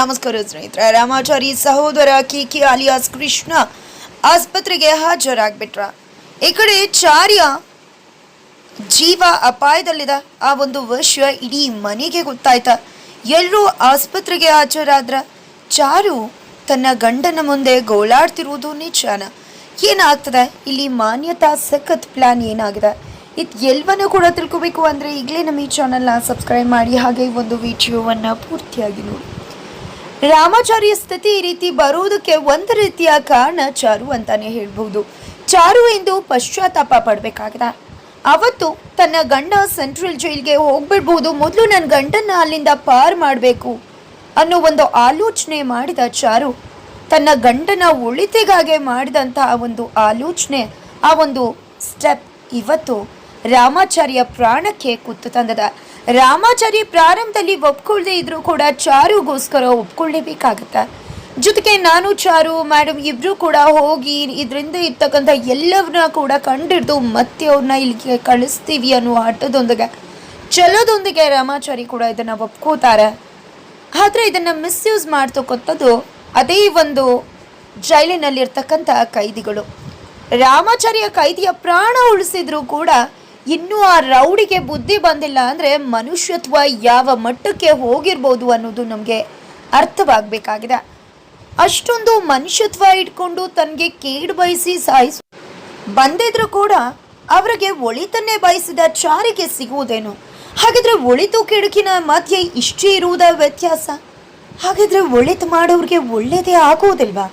ನಮಸ್ಕಾರ ಸ್ನೇಹಿತರೆ, ರಾಮಾಚಾರಿ ಸಹೋದರ ಕೆ ಅಲಿಯಾಸ್ ಕೃಷ್ಣ ಆಸ್ಪತ್ರೆಗೆ ಹಾಜರಾಗ್ಬಿಟ್ರ. ಈ ಕಡೆ ಚಾರ್ಯ ಜೀವ ಅಪಾಯದಲ್ಲಿದೆ. ಆ ಒಂದು ವಿಷಯ ಇಡೀ ಮನೆಗೆ ಗೊತ್ತಾಯ್ತ. ಎಲ್ಲರೂ ಆಸ್ಪತ್ರೆಗೆ ಹಾಜರಾದ್ರ ಚಾರು ತನ್ನ ಗಂಡನ ಮುಂದೆ ಗೋಳಾಡ್ತಿರುವುದು ನಿಜಾನ. ಏನಾಗ್ತದೆ? ಇಲ್ಲಿ ಮಾನ್ಯತಾ ಸಖತ್ ಪ್ಲಾನ್ ಏನಾಗಿದೆ? ಇದು ಎಲ್ಲವನ್ನೂ ಕೂಡ ತಿಳ್ಕೊಬೇಕು ಅಂದರೆ ಈಗಲೇ ನಮ್ಮ ಈ ಚಾನಲ್ನ ಸಬ್ಸ್ಕ್ರೈಬ್ ಮಾಡಿ ಹಾಗೆ ಒಂದು ವಿಡಿಯೋವನ್ನು ಪೂರ್ತಿಯಾಗಿ ನೋಡಿ. ರಾಮಾಚಾರ್ಯ ಸ್ಥಿತಿ ಈ ರೀತಿ ಬರುವುದಕ್ಕೆ ಒಂದು ರೀತಿಯ ಕಾರಣ ಚಾರು ಅಂತಾನೆ ಹೇಳ್ಬಹುದು. ಚಾರು ಎಂದು ಪಶ್ಚಾತ್ತಾಪ ಪಡಬೇಕಾಗಿದೆ. ಅವತ್ತು ತನ್ನ ಗಂಡ ಸೆಂಟ್ರಲ್ ಜೈಲ್ಗೆ ಹೋಗ್ಬಿಡ್ಬಹುದು. ಮೊದಲು ನನ್ನ ಗಂಡನ್ನ ಅಲ್ಲಿಂದ ಪಾರ್ ಮಾಡಬೇಕು ಅನ್ನೋ ಒಂದು ಆಲೋಚನೆ ಮಾಡಿದ ಚಾರು, ತನ್ನ ಗಂಡನ ಒಳಿತಿಗಾಗೆ ಮಾಡಿದಂತಹ ಒಂದು ಆಲೋಚನೆ, ಆ ಒಂದು ಸ್ಟೆಪ್ ಇವತ್ತು ರಾಮಾಚಾರ್ಯ ಪ್ರಾಣಕ್ಕೆ ಕುತ್ತು ತಂದದ. ರಾಮಾಚಾರ್ಯ ಪ್ರಾರಂಭದಲ್ಲಿ ಒಪ್ಕೊಳ್ಳದೆ ಇದ್ರೂ ಕೂಡ ಚಾರುಗೋಸ್ಕರ ಒಪ್ಕೊಳ್ಳೇಬೇಕಾಗತ್ತೆ. ಜೊತೆಗೆ ನಾನು ಚಾರು ಮೇಡಮ್ ಇಬ್ರು ಕೂಡ ಹೋಗಿ ಇದರಿಂದ ಇರ್ತಕ್ಕಂಥ ಎಲ್ಲವನ್ನ ಕೂಡ ಕಂಡಿಡ್ದು ಮತ್ತೆ ಅವ್ರನ್ನ ಇಲ್ಲಿಗೆ ಕಳಿಸ್ತೀವಿ ಅನ್ನೋ ಆಟದೊಂದಿಗೆ, ಛಲದೊಂದಿಗೆ ರಾಮಾಚಾರಿ ಕೂಡ ಇದನ್ನು ಒಪ್ಕೋತಾರೆ. ಆದರೆ ಇದನ್ನ ಮಿಸ್ಯೂಸ್ ಮಾಡ್ತಕ್ಕಂಥದ್ದು ಅದೇ ಒಂದು ಜೈಲಿನಲ್ಲಿರ್ತಕ್ಕಂಥ ಕೈದಿಗಳು. ರಾಮಾಚಾರಿಯ ಕೈದಿಯ ಪ್ರಾಣ ಉಳಿಸಿದ್ರು ಕೂಡ ಇನ್ನೂ ಆ ರೌಡಿಗೆ ಬುದ್ಧಿ ಬಂದಿಲ್ಲ ಅಂದರೆ ಮನುಷ್ಯತ್ವ ಯಾವ ಮಟ್ಟಕ್ಕೆ ಹೋಗಿರ್ಬೋದು ಅನ್ನೋದು ನಮಗೆ ಅರ್ಥವಾಗಬೇಕಾಗಿದೆ. ಅಷ್ಟೊಂದು ಮನುಷ್ಯತ್ವ ಇಟ್ಕೊಂಡು ತನಗೆ ಕೇಡು ಬಯಸಿ ಸಾಯಿಸ ಬಂದಿದ್ರು ಕೂಡ ಅವರಿಗೆ ಒಳಿತನ್ನೇ ಬಯಸಿದ ಚಾರಿಗೆ ಸಿಗುವುದೇನು? ಹಾಗಿದ್ರೆ ಒಳಿತು ಕೆಡುಕಿನ ಮಧ್ಯೆ ಇಷ್ಟೇ ಇರುವುದ ವ್ಯತ್ಯಾಸ? ಹಾಗಿದ್ರೆ ಒಳಿತು ಮಾಡೋರಿಗೆ ಒಳ್ಳೇದೇ ಆಗುವುದಿಲ್ವಾ?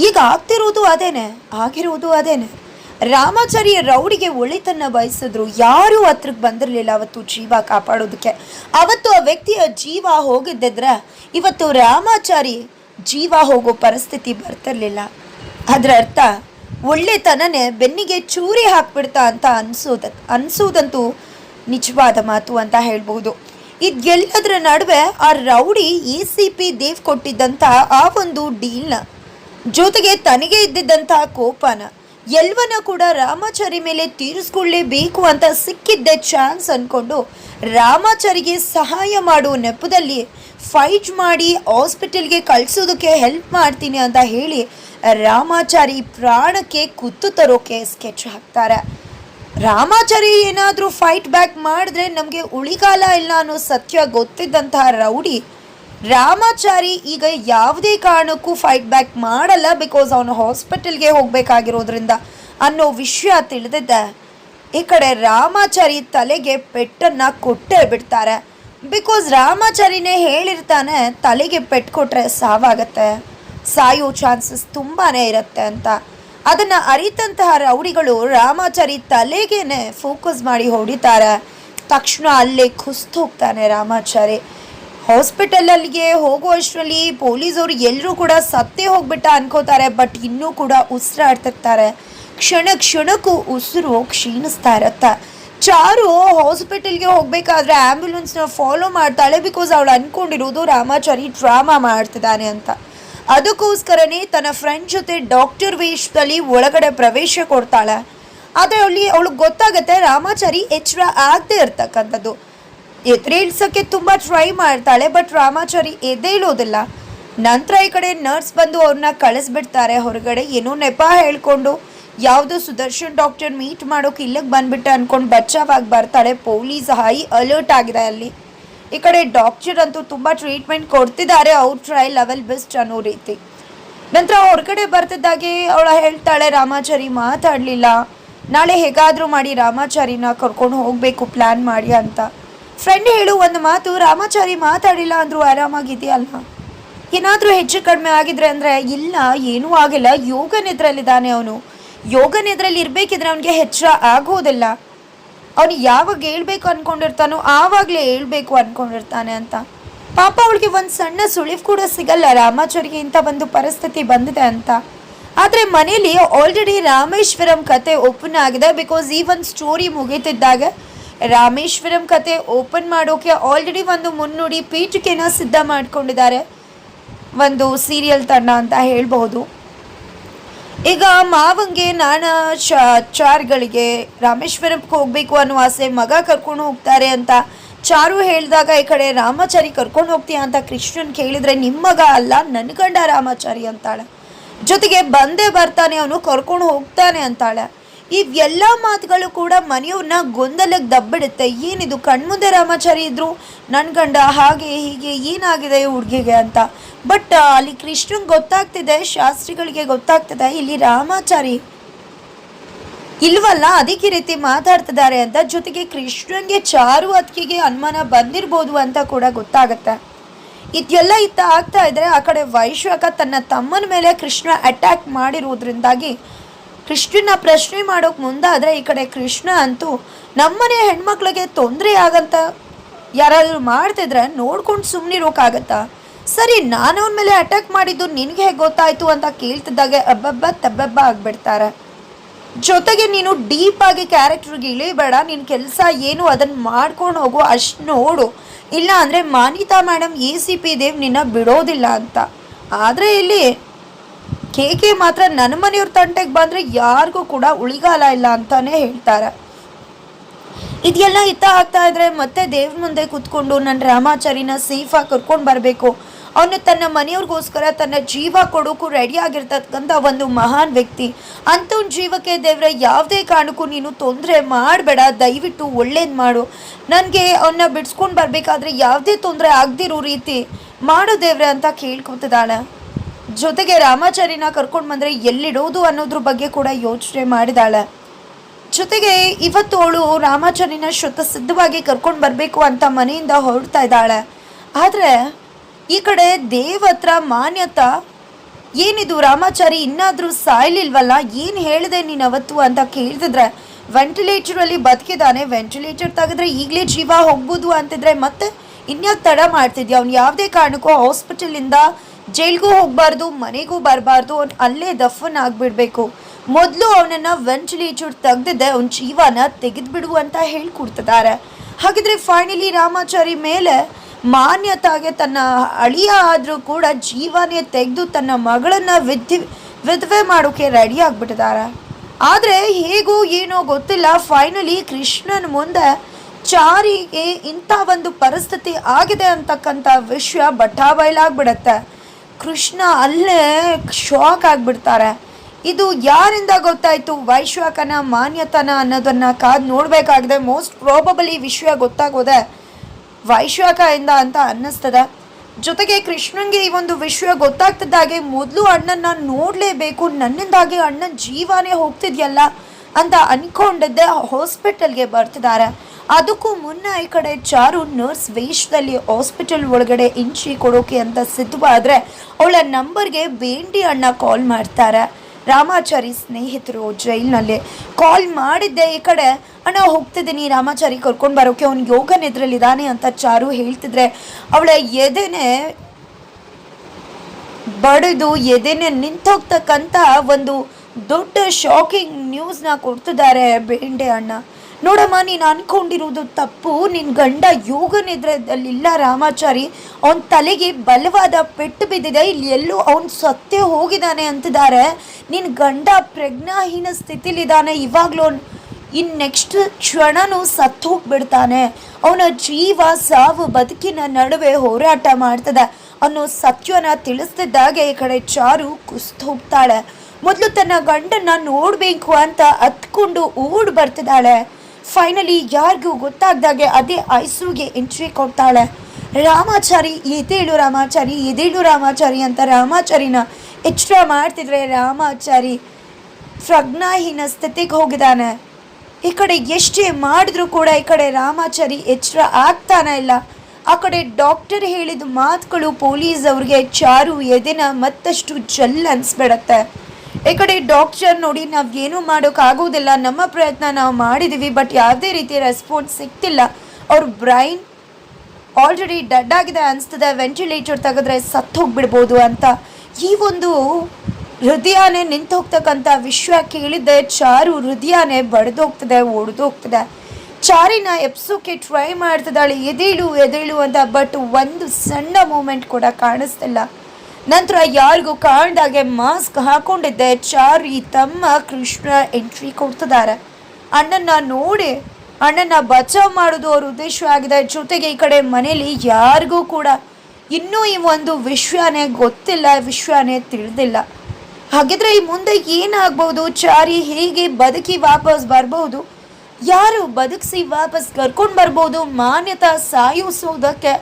ಈಗ ಆಗ್ತಿರುವುದು ಅದೇನೆ ಆಗಿರುವುದು ಅದೇನೆ. ರಾಮಾಚಾರ್ಯ ರೌಡಿಗೆ ಒಳಿತನ್ನ ಬಯಸಿದ್ರು. ಯಾರೂ ಹತ್ರಕ್ಕೆ ಬಂದಿರಲಿಲ್ಲ ಅವತ್ತು ಜೀವ ಕಾಪಾಡೋದಕ್ಕೆ. ಅವತ್ತು ಆ ವ್ಯಕ್ತಿಯ ಜೀವ ಹೋಗಿದ್ದಿದ್ರೆ ಇವತ್ತು ರಾಮಾಚಾರಿ ಜೀವ ಹೋಗೋ ಪರಿಸ್ಥಿತಿ ಬರ್ತಿರ್ಲಿಲ್ಲ. ಅದರ ಅರ್ಥ, ಒಳ್ಳೆತನನೇ ಬೆನ್ನಿಗೆ ಚೂರಿ ಹಾಕ್ಬಿಡ್ತಾ ಅಂತ ಅನ್ಸೋದ, ಅನ್ಸೋದಂತೂ ನಿಜವಾದ ಮಾತು ಅಂತ ಹೇಳ್ಬಹುದು. ಇದೆಲ್ಲದರ ನಡುವೆ ಆ rowdy A C P Dev ಕೊಟ್ಟಿದ್ದಂಥ ಆ ಒಂದು ಡೀಲ್ನ ಜೊತೆಗೆ ತನಗೆ ಇದ್ದಿದ್ದಂಥ ಕೋಪನ ಎಲ್ಲವನ್ನ ಕೂಡ ರಾಮಾಚಾರಿ ಮೇಲೆ ತೀರಿಸ್ಕೊಳ್ಳೇಬೇಕು ಅಂತ ಸಿಕ್ಕಿದ್ದೆ ಚಾನ್ಸ್ ಅನ್ಕೊಂಡು ರಾಮಾಚಾರಿಗೆ ಸಹಾಯ ಮಾಡುವ ನೆಪದಲ್ಲಿ ಫೈಟ್ ಮಾಡಿ ಹಾಸ್ಪಿಟಲ್ಗೆ ಕಳಿಸೋದಕ್ಕೆ ಹೆಲ್ಪ್ ಮಾಡ್ತೀನಿ ಅಂತ ಹೇಳಿ ರಾಮಾಚಾರಿ ಪ್ರಾಣಕ್ಕೆ ಕುತ್ತು ತರೋಕೆ ಸ್ಕೆಚ್ ಹಾಕ್ತಾರೆ. ರಾಮಾಚಾರಿ ಏನಾದರೂ ಫೈಟ್ ಬ್ಯಾಕ್ ಮಾಡಿದ್ರೆ ನಮಗೆ ಉಳಿಗಾಲ ಇಲ್ಲ ಅನ್ನೋ ಸತ್ಯ ಗೊತ್ತಿದ್ದಂತಹ ರೌಡಿ ರಾಮಾಚಾರಿ ಈಗ ಯಾವುದೇ ಕಾರಣಕ್ಕೂ ಫೈಟ್ ಬ್ಯಾಕ್ ಮಾಡಲ್ಲ ಬಿಕಾಸ್ ಅವನು ಹಾಸ್ಪಿಟಲ್ಗೆ ಹೋಗಬೇಕಾಗಿರೋದ್ರಿಂದ ಅನ್ನೋ ವಿಷಯ ತಿಳಿದಿದ್ದೆ ಈ ಕಡೆ ರಾಮಾಚಾರಿ ತಲೆಗೆ ಪೆಟ್ಟನ್ನು ಕೊಟ್ಟೇ ಬಿಡ್ತಾರೆ. ಬಿಕಾಸ್ ರಾಮಾಚಾರಿನೇ ಹೇಳಿರ್ತಾನೆ ತಲೆಗೆ ಪೆಟ್ಟು ಕೊಟ್ಟರೆ ಸಾವಾಗತ್ತೆ. ಸಾಯೋ ಚಾನ್ಸಸ್ ತುಂಬಾ ಇರುತ್ತೆ ಅಂತ. ಅದನ್ನು ಅರಿತಂತಹ ರೌಡಿಗಳು ರಾಮಾಚಾರಿ ತಲೆಗೇನೆ ಫೋಕಸ್ ಮಾಡಿ ಹೊಡಿತಾರೆ. ತಕ್ಷಣ ಅಲ್ಲೇ ಕುಸ್ತು ಹೋಗ್ತಾನೆ ರಾಮಾಚಾರಿ. ಹಾಸ್ಪಿಟಲಲ್ಲಿಗೆ ಹೋಗುವಷ್ಟರಲ್ಲಿ ಪೊಲೀಸವರು ಎಲ್ಲರೂ ಕೂಡ ಸತ್ತೇ ಹೋಗ್ಬಿಟ್ಟ ಅನ್ಕೋತಾರೆ, ಬಟ್ ಇನ್ನೂ ಕೂಡ ಉಸಿರಾಡ್ತಿರ್ತಾರೆ. ಕ್ಷಣ ಕ್ಷಣಕ್ಕೂ ಉಸಿರು ಕ್ಷೀಣಿಸ್ತಾ ಇರತ್ತೆ. ಚಾರು ಹಾಸ್ಪಿಟಲ್ಗೆ ಹೋಗಬೇಕಾದ್ರೆ ಆ್ಯಂಬುಲೆನ್ಸ್ನ ಫಾಲೋ ಮಾಡ್ತಾಳೆ ಬಿಕಾಸ್ ಅವಳು ಅನ್ಕೊಂಡಿರೋದು ರಾಮಾಚಾರಿ ಡ್ರಾಮಾ ಮಾಡ್ತಿದ್ದಾನೆ ಅಂತ. ಅದಕ್ಕೋಸ್ಕರನೇ ತನ್ನ ಫ್ರೆಂಡ್ ಜೊತೆ ಡಾಕ್ಟರ್ ವೇಷದಲ್ಲಿ ಒಳಗಡೆ ಪ್ರವೇಶ ಕೊಡ್ತಾಳೆ. ಆದರೆ ಅಲ್ಲಿ ಅವಳಿಗೆ ಗೊತ್ತಾಗುತ್ತೆ ರಾಮಾಚಾರಿ ಎಚ್ಚರ ಆಗದೆ ಇರ್ತಕ್ಕಂಥದ್ದು. ಎದುರೇಳ್ಸೋಕ್ಕೆ ತುಂಬ ಟ್ರೈ ಮಾಡ್ತಾಳೆ ಬಟ್ ರಾಮಾಚಾರಿ ಎದ್ದೇಳೋದಿಲ್ಲ ನಂತರ ಈ ಕಡೆ ನರ್ಸ್ ಬಂದು ಅವ್ರನ್ನ ಕಳಿಸ್ಬಿಡ್ತಾರೆ, ಹೊರಗಡೆ ಏನೋ ನೆಪ ಹೇಳ್ಕೊಂಡು. ಯಾವುದೋ ಸುದರ್ಶನ್ ಡಾಕ್ಟರ್ ಮೀಟ್ ಮಾಡೋಕೆ ಇಲ್ಲಿಗೆ ಬಂದ್ಬಿಟ್ಟೆ ಅನ್ಕೊಂಡು ಬಚ್ಚಾವಾಗಿ ಬರ್ತಾಳೆ ಪೊಲೀಸ್ ಹೈ ಅಲರ್ಟ್ ಆಗಿದೆ ಅಲ್ಲಿ. ಈ ಕಡೆ ಡಾಕ್ಟರ್ ಅಂತೂ ತುಂಬ ಟ್ರೀಟ್ಮೆಂಟ್ ಕೊಡ್ತಿದ್ದಾರೆ, ಅವ್ರ ಟ್ರೈ ಲೆವೆಲ್ ಬೆಸ್ಟ್ ಅನ್ನೋ ರೀತಿ. ನಂತರ ಹೊರಗಡೆ ಬರ್ತಿದ್ದಾಗೆ ಅವಳು ಹೇಳ್ತಾಳೆ, ರಾಮಾಚಾರಿ ಮಾತಾಡಲಿಲ್ಲ. ನಾಳೆ ಹೇಗಾದರೂ ಮಾಡಿ ರಾಮಾಚಾರಿನ ಕರ್ಕೊಂಡು ಹೋಗಬೇಕು ಪ್ಲ್ಯಾನ್ ಮಾಡಿ ಅಂತ. ಫ್ರೆಂಡ್ ಹೇಳು ಒಂದು ಮಾತು, ರಾಮಾಚಾರಿ ಮಾತಾಡಿಲ್ಲ ಅಂದರೂ ಆರಾಮಾಗಿದೆಯಲ್ಲ ಏನಾದರೂ ಹೆಚ್ಚು ಕಡಿಮೆ ಆಗಿದ್ರೆ ಅಂದರೆ, ಇಲ್ಲ, ಏನೂ ಆಗಿಲ್ಲ, ಯೋಗ ನಿದ್ರಲ್ಲಿದ್ದಾನೆ ಅವನು. ಯೋಗ ನಿದ್ರಲ್ಲಿ ಇರಬೇಕಿದ್ರೆ ಅವನಿಗೆ ಹೆಚ್ಚು ಆಗೋದಿಲ್ಲ. ಅವನು ಯಾವಾಗ ಹೇಳ್ಬೇಕು ಅಂದ್ಕೊಂಡಿರ್ತಾನೋ ಆವಾಗಲೇ ಹೇಳ್ಬೇಕು ಅಂದ್ಕೊಂಡಿರ್ತಾನೆ ಅಂತ. ಪಾಪ ಅವಳಿಗೆ ಒಂದು ಸಣ್ಣ ಸುಳಿವು ಕೂಡ ಸಿಗಲ್ಲ ರಾಮಾಚಾರಿಗೆ ಇಂಥ ಒಂದು ಪರಿಸ್ಥಿತಿ ಬಂದಿದೆ ಅಂತ. ಆದರೆ ಮನೇಲಿ ಆಲ್ರೆಡಿ ರಾಮೇಶ್ವರಂ ಕತೆ ಓಪನ್ ಆಗಿದೆ ಬಿಕಾಸ್ ಈ ಒಂದು ಸ್ಟೋರಿ ಮುಗೀತಿದ್ದಾಗ ರಾಮೇಶ್ವರಂ ಕತೆ ಓಪನ್ ಮಾಡೋಕೆ ಆಲ್ರೆಡಿ ಒಂದು ಮುನ್ನುಡಿ ಪೀಠಿಕೆನ ಸಿದ್ಧ ಮಾಡಿಕೊಂಡಿದ್ದಾರೆ. ಒಂದು ಸೀರಿಯಲ್ ತಂಡ ಅಂತ ಹೇಳ್ಬೋದು ಈಗ ಮಾವಂಗೆ ನಾನಾ ಚಾರ್ಗಳಿಗೆ ರಾಮೇಶ್ವರಂಗೆ ಹೋಗಬೇಕು ಅನ್ನೋ ಆಸೆ ಮಗ ಕರ್ಕೊಂಡು ಹೋಗ್ತಾರೆ ಅಂತ ಚಾರು ಹೇಳಿದಾಗ ಈ ಕಡೆ ರಾಮಾಚಾರಿ ಕರ್ಕೊಂಡು ಹೋಗ್ತೀಯಾ ಅಂತ ಕೃಷ್ಣನ್ ಕೇಳಿದ್ರೆ ನಿಮ್ಮಗ ಅಲ್ಲ ನನ್ನ ಗಂಡ ರಾಮಾಚಾರಿ ಅಂತಾಳೆ. ಜೊತೆಗೆ ಬಂದೇ ಬರ್ತಾನೆ ಅವನು ಕರ್ಕೊಂಡು ಹೋಗ್ತಾನೆ ಅಂತಾಳೆ. ಇವೆಲ್ಲ ಮಾತುಗಳು ಕೂಡ ಮನೆಯವ್ರನ್ನ ಗೊಂದಲಕ್ಕೆ ದಬ್ಬಿಡುತ್ತೆ. ಏನಿದು ಕಣ್ಮುಂದೆ ರಾಮಾಚಾರಿ ಇದ್ರು? ನನ್ನ ಗಂಡ ಹಾಗೆ ಹೀಗೆ ಏನಾಗಿದೆ ಹುಡುಗಿಗೆ ಅಂತ. ಬಟ್ ಅಲ್ಲಿ ಕೃಷ್ಣಂಗೆ ಗೊತ್ತಾಗ್ತಿದೆ, ಶಾಸ್ತ್ರಿಗಳಿಗೆ ಗೊತ್ತಾಗ್ತಿದೆ, ಇಲ್ಲಿ ರಾಮಾಚಾರಿ ಇಲ್ವಲ್ಲ, ಅದಕ್ಕೆ ರೀತಿ ಮಾತಾಡ್ತಿದ್ದಾರೆ ಅಂತ. ಜೊತೆಗೆ ಕೃಷ್ಣನ್ಗೆ ಚಾರು ಅತ್ತಿಗೆಗೆ ಅನುಮಾನ ಬಂದಿರ್ಬೋದು ಅಂತ ಕೂಡ ಗೊತ್ತಾಗುತ್ತೆ. ಇದೆಲ್ಲ ಇತ್ತ ಆಗ್ತಾ ಇದ್ರೆ ಆ ಕಡೆ ವೈಶ್ವಕ ತನ್ನ ತಮ್ಮನ ಮೇಲೆ ಕೃಷ್ಣ ಅಟ್ಯಾಕ್ ಮಾಡಿರೋದ್ರಿಂದಾಗಿ ಕೃಷ್ಣನ ಪ್ರಶ್ನೆ ಮಾಡೋಕೆ ಮುಂದಾದ್ರೆ ಈ ಕಡೆ ಕೃಷ್ಣ ಅಂತೂ ನಮ್ಮನೆ ಹೆಣ್ಮಕ್ಳಿಗೆ ತೊಂದರೆ ಆಗಂತ ಯಾರಾದರೂ ಮಾಡ್ತಿದ್ರೆ ನೋಡ್ಕೊಂಡು ಸುಮ್ಮನಿರೋಕ್ಕಾಗತ್ತಾ ಸರಿ ನಾನು ಅವನ ಮೇಲೆ ಅಟ್ಯಾಕ್ ಮಾಡಿದ್ದು ನಿನಗೆ ಹೇಗೆ ಗೊತ್ತಾಯಿತು ಅಂತ ಕೇಳ್ತಿದ್ದಾಗೆ ಅಬ್ಬಬ್ಬ ತಬ್ಬಬ್ಬ ಆಗಿಬಿಡ್ತಾರೆ. ಜೊತೆಗೆ ನೀನು ಡೀಪ್ ಆಗಿ ಕ್ಯಾರೆಕ್ಟರ್ಗೆ ಇಳಿಬೇಡ ನಿನ್ನ ಕೆಲಸ ಏನು ಅದನ್ನು ಮಾಡ್ಕೊಂಡು ಹೋಗು, ಅಷ್ಟು ನೋಡು. ಇಲ್ಲ ಅಂದರೆ Manita madam A C P Dev ನಿನ್ನ ಬಿಡೋದಿಲ್ಲ ಅಂತ. ಆದರೆ ಇಲ್ಲಿ ಕೆ ಕೆ ಮಾತ್ರ ನನ್ನ ಮನೆಯವ್ರ ತಂಟೆಗೆ ಬಂದರೆ ಯಾರಿಗೂ ಕೂಡ ಉಳಿಗಾಲ ಇಲ್ಲ ಅಂತಾನೆ ಹೇಳ್ತಾರೆ. ಇದೆಲ್ಲ ಹಿತ ಆಗ್ತಾ ಇದ್ರೆ ಮತ್ತೆ ದೇವ್ರ ಮುಂದೆ ಕೂತ್ಕೊಂಡು ನನ್ನ ರಾಮಾಚಾರಿನ ಸೇಫಾಗಿ ಕರ್ಕೊಂಡು ಬರಬೇಕು. ಅವನು ತನ್ನ ಮನೆಯವ್ರಿಗೋಸ್ಕರ ತನ್ನ ಜೀವ ಕೊಡೋಕ್ಕೂ ರೆಡಿ ಆಗಿರ್ತಕ್ಕಂಥ ಒಂದು ಮಹಾನ್ ವ್ಯಕ್ತಿ. ಅಂಥವ್ನ ಜೀವಕ್ಕೆ ದೇವ್ರ ಯಾವುದೇ ಕಾರಣಕ್ಕೂ ನೀನು ತೊಂದರೆ ಮಾಡಬೇಡ, ದಯವಿಟ್ಟು ಒಳ್ಳೇದು ಮಾಡು. ನನಗೆ ಅವನ್ನ ಬಿಡ್ಸ್ಕೊಂಡು ಬರಬೇಕಾದ್ರೆ ಯಾವುದೇ ತೊಂದರೆ ಆಗದಿರೋ ರೀತಿ ಮಾಡು ದೇವ್ರೆ ಅಂತ ಕೇಳ್ಕೊತಿದ್ದಾಳೆ. ಜೊತೆಗೆ ರಾಮಾಚಾರಿನ ಕರ್ಕೊಂಡು ಬಂದರೆ ಎಲ್ಲಿಡೋದು ಅನ್ನೋದ್ರ ಬಗ್ಗೆ ಕೂಡ ಯೋಚನೆ ಮಾಡಿದಾಳೆ. ಜೊತೆಗೆ ಇವತ್ತು ಅವಳು ರಾಮಾಚಾರಿನ ಶ್ರುತ ಸಿದ್ಧವಾಗಿ ಕರ್ಕೊಂಡು ಬರಬೇಕು ಅಂತ ಮನೆಯಿಂದ ಹೊರಡ್ತಾ ಇದ್ದಾಳೆ. ಆದರೆ ಈ ಕಡೆ ದೇವ್ ಹತ್ರ ಮಾನ್ಯತ, ಏನಿದು ರಾಮಾಚಾರಿ, ಇನ್ನಾದರೂ ಸಾಯ್ಲಿಲ್ವಲ್ಲ? ಏನು ಹೇಳಿದೆ ನೀನು ಅವತ್ತು? ಅಂತ ಕೇಳ್ತಿದ್ರೆ ವೆಂಟಿಲೇಟರಲ್ಲಿ ಬದುಕಿದ್ದಾನೆ. ವೆಂಟಿಲೇಟರ್ ತೆಗೆದ್ರೆ ಈಗಲೇ ಜೀವ ಹೋಗ್ಬೋದು ಅಂತಿದ್ರೆ ಮತ್ತೆ ಇನ್ಯಾಕೆ ತಡ ಮಾಡ್ತಿದ್ಯಾ? ಅವ್ನು ಯಾವುದೇ ಕಾರಣಕ್ಕೂ ಹಾಸ್ಪಿಟಲಿಂದ ಜೈಲ್ಗೂ ಹೋಗಬಾರ್ದು, ಮನೆಗೂ ಬರಬಾರ್ದು, ಅವ್ನು ಅಲ್ಲೇ ದಫನ್ ಆಗಿಬಿಡ್ಬೇಕು. ಮೊದಲು ಅವನನ್ನು ವೆಂಟಿಲೇಟರ್ ತೆಗೆದಿದ್ದೆ ಅವ್ನ ಜೀವನ ತೆಗೆದುಬಿಡು ಅಂತ ಹೇಳ್ಕೊಡ್ತಿದ್ದಾರೆ ಹಾಗಿದ್ರೆ ಫೈನಲಿ ರಾಮಾಚಾರಿ ಮೇಲೆ ಮಾನ್ಯತಾಗೆ ತನ್ನ ಅಳಿಯ ಆದರೂ ಕೂಡ ಜೀವನೇ ತೆಗೆದು ತನ್ನ ಮಗಳನ್ನು ವಿಧಿ, ವಿಧವೆ ಮಾಡೋಕ್ಕೆ ರೆಡಿ ಆಗಿಬಿಟ್ಟಿದ್ದಾರೆ. ಆದರೆ ಹೇಗೂ ಏನೋ ಗೊತ್ತಿಲ್ಲ ಫೈನಲಿ ಕೃಷ್ಣನ ಮುಂದೆ ಚಾರಿಗೆ ಇಂಥ ಒಂದು ಪರಿಸ್ಥಿತಿ ಆಗಿದೆ ಅಂತಕ್ಕಂಥ ವಿಷಯ ಬಟಾಬೈಲಾಗ್ಬಿಡತ್ತೆ ಕೃಷ್ಣ ಅಲ್ಲೇ ಶಾಕ್ ಆಗಿಬಿಡ್ತಾರೆ. ಇದು ಯಾರಿಂದ ಗೊತ್ತಾಯಿತು? ವೈಶ್ವಾಕನ ಮಾನ್ಯತನ ಅನ್ನೋದನ್ನ ಕಾದು ನೋಡಬೇಕಾಗಿದೆ. ಮೋಸ್ಟ್ ಪ್ರಾಬಬಲಿ ವಿಷಯ ಗೊತ್ತಾಗೋದೆ ವೈಶ್ವಾಕದಿಂದ ಅಂತ ಅನ್ನಿಸ್ತದೆ. ಜೊತೆಗೆ ಕೃಷ್ಣನಿಗೆ ಈ ಒಂದು ವಿಷಯ ಗೊತ್ತಾಗ್ತಿದ್ದಾಗೆ ಮೊದಲು ಅಣ್ಣನ ನೋಡಲೇಬೇಕು. ನನ್ನಿಂದಾಗಿ ಅಣ್ಣನ ಜೀವನೇ ಹೋಗ್ತಿದೆಯಲ್ಲ ಅಂತ ಅನ್ಕೊಂಡಿದ್ದೆ. ಹಾಸ್ಪಿಟಲ್ಗೆ ಬರ್ತಿದ್ದಾರೆ. ಅದಕ್ಕೂ ಮುನ್ನ ಈ ಕಡೆ ಚಾರು ನರ್ಸ್ ವೇಷದಲ್ಲಿ ಹಾಸ್ಪಿಟಲ್ ಒಳಗಡೆ ಇಂಚಿ ಕೊಡೋಕೆ ಅಂತ ಸಿದ್ಧವಾದ್ರೆ ಅವಳ ನಂಬರ್ಗೆ ಬೇಂಡಿ ಅಣ್ಣ ಕಾಲ್ ಮಾಡ್ತಾರೆ. ರಾಮಾಚಾರಿ ಸ್ನೇಹಿತರು ಜೈಲ್ನಲ್ಲಿ ಕಾಲ್ ಮಾಡಿದ್ದೆ ಈ ಕಡೆ. ಅಣ್ಣ, ಹೋಗ್ತಿದ್ದೀನಿ. ರಾಮಾಚಾರಿ ಕರ್ಕೊಂಡು ಬರೋಕೆ. ಅವ್ನು ಯೋಗ ನಿದ್ರಲ್ಲಿದ್ದಾನೆ ಅಂತ ಚಾರು ಹೇಳ್ತಿದ್ರೆ ಅವಳ ಎದೆನೆ ಬಡಿದು ಎದೆನೆ ನಿಂತೋಗ್ತಕ್ಕಂಥ ಒಂದು ದೊಡ್ಡ ಶಾಕಿಂಗ್ ನ್ಯೂಸ್ನ ಕೊಡ್ತಿದ್ದಾರೆ ಬೇಂಡೆ ಅಣ್ಣ. ನೋಡಮ್ಮ, ನೀನು ಅನ್ಕೊಂಡಿರೋದು ತಪ್ಪು. ನಿನ್ನ ಗಂಡ ಯೋಗ ನಿದ್ರದಲ್ಲಿಲ್ಲ ರಾಮಾಚಾರಿ. ಅವನ ತಲೆಗೆ ಬಲವಾದ ಪೆಟ್ಟು ಬಿದ್ದಿದೆ. ಇಲ್ಲಿ ಎಲ್ಲೂ ಅವನು ಸತ್ತೇ ಹೋಗಿದ್ದಾನೆ ಅಂತಿದ್ದಾರೆ. ನಿನ್ನ ಗಂಡ ಪ್ರಜ್ಞಾಹೀನ ಸ್ಥಿತಿಲಿದ್ದಾನೆ. ಇವಾಗಲೂ ಇನ್ನು ನೆಕ್ಸ್ಟ್ ಕ್ಷಣನೂ ಸತ್ತು ಹೋಗ್ಬಿಡ್ತಾನೆ. ಅವನ ಜೀವ, ಸಾವು, ಬದುಕಿನ ನಡುವೆ ಹೋರಾಟ ಮಾಡ್ತದೆ ಅನ್ನೋ ಸತ್ಯನ ತಿಳಿಸ್ತಿದ್ದಾಗೆ ಈ ಕಡೆ ಚಾರು ಕುಸ್ತು ಹೋಗ್ತಾಳೆ. ಮೊದಲು ತನ್ನ ಗಂಡನ್ನ ನೋಡಬೇಕು ಅಂತ ಹತ್ಕೊಂಡು ಓಡ್ ಬರ್ತಿದ್ದಾಳೆ. ಫೈನಲಿ ಯಾರಿಗೂ ಗೊತ್ತಾಗ್ದಾಗೆ ಅದೇ ಐಸುಗೆ ಎಂಟ್ರಿ ಕೊಡ್ತಾಳೆ. ರಾಮಾಚಾರಿ ಎದೇಳು ರಾಮಾಚಾರಿ ಎದೇಳು ರಾಮಾಚಾರಿ ಅಂತ ರಾಮಾಚಾರಿನ ಎಚ್ಚರ ಮಾಡ್ತಿದ್ರೆ ರಾಮಾಚಾರಿ ಪ್ರಜ್ಞಾಹೀನ ಸ್ಥಿತಿಗೆ ಹೋಗಿದ್ದಾನೆ. ಈ ಕಡೆ ಎಷ್ಟೇ ಮಾಡಿದ್ರು ಕೂಡ ಈ ಕಡೆ ರಾಮಾಚಾರಿ ಎಚ್ಚರ ಆಗ್ತಾನೆ ಇಲ್ಲ. ಆ ಕಡೆ ಡಾಕ್ಟರ್ ಹೇಳಿದ ಮಾತುಗಳು ಪೊಲೀಸ್ ಅವ್ರಿಗೆ ಚಾರು ಎದೆನ ಮತ್ತಷ್ಟು ಜಲ್ ಅನ್ಸ್ಬಿಡತ್ತೆ. ಈ ಕಡೆ ಡಾಕ್ಟರ್ ನೋಡಿ ನಾವು ಏನೂ ಮಾಡೋಕ್ಕಾಗೋದಿಲ್ಲ ನಮ್ಮ ಪ್ರಯತ್ನ ನಾವು ಮಾಡಿದ್ದೀವಿ ಬಟ್ ಯಾವುದೇ ರೀತಿಯ ರೆಸ್ಪಾನ್ಸ್ ಸಿಗ್ತಿಲ್ಲ ಅವ್ರ ಬ್ರೈನ್ ಆಲ್ರೆಡಿ ಡೆಡ್ ಆಗಿದೆ ಅನಿಸ್ತದೆ. ವೆಂಟಿಲೇಟರ್ ತೆಗೆದ್ರೆ ಸತ್ತು ಹೋಗ್ಬಿಡ್ಬೋದು ಅಂತ. ಈ ಒಂದು ಹೃದಯನೇ ನಿಂತು ಹೋಗ್ತಕ್ಕಂಥ ವಿಶ್ವ ಕೇಳಿದ್ದೆ. ಚಾರು ಹೃದಯನೇ ಬಡ್ದೋಗ್ತದೆ ಒಡೆದೋಗ್ತದೆ ಚಾರಿನ ಎಪ್ಸೋಕೆ ಟ್ರೈ ಮಾಡ್ತಿದ್ದಾಳೆ. ಎದೇಳು ಎದೇಳು ಅಂತ ಬಟ್ ಒಂದು ಸಣ್ಣ ಮೂಮೆಂಟ್ ಕೂಡ ಕಾಣಿಸ್ತಿಲ್ಲ. ನಂತರ ಯಾರಿಗೂ ಕಾಣ್ದಾಗೆ ಮಾಸ್ಕ್ ಹಾಕೊಂಡಿದ್ದೆ. ಚಾರಿ ತಮ್ಮ ಕೃಷ್ಣ ಎಂಟ್ರಿ ಕೊಡ್ತಿದ್ದಾರೆ. ಅಣ್ಣನ ನೋಡಿ ಅಣ್ಣನ ಬಚಾವ್ ಮಾಡೋದು ಅವ್ರ ಉದ್ದೇಶ ಆಗಿದೆ. ಜೊತೆಗೆ ಈ ಕಡೆ ಮನೇಲಿ ಯಾರಿಗೂ ಕೂಡ ಇನ್ನೂ ಈ ಒಂದು ವಿಶ್ವನೇ ಗೊತ್ತಿಲ್ಲ, ವಿಶ್ವನೇ ತಿಳಿದಿಲ್ಲ. ಹಾಗಿದ್ರೆ ಈ ಮುಂದೆ ಏನಾಗ್ಬೋದು ಚಾರಿ ಹೇಗೆ ಬದುಕಿ ವಾಪಸ್ ಬರ್ಬೋದು ಯಾರು ಬದುಕಿಸಿ ವಾಪಸ್ ಕರ್ಕೊಂಡು ಬರ್ಬೋದು? ಮಾನ್ಯತಾ ಸಾಯಿಸೋದಕ್ಕೆ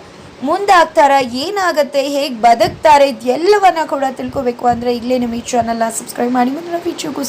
ಮುಂದಾಗ್ತಾರ, ಏನಾಗತ್ತೆ, ಹೇಗೆ ಬದುಕ್ತಾರೆ ಇದೆಲ್ಲವನ್ನ ಕೂಡ ತಿಳ್ಕೊಬೇಕು. ಅಂದರೆ ಇಲ್ಲೇ ನಿಮ್ಮ ಈ ಚಾನಲ್ನ ಸಬ್ಸ್ಕ್ರೈಬ್ ಮಾಡಿ, ಮುಂದಿನ ಫೀಚರ್ಗೂ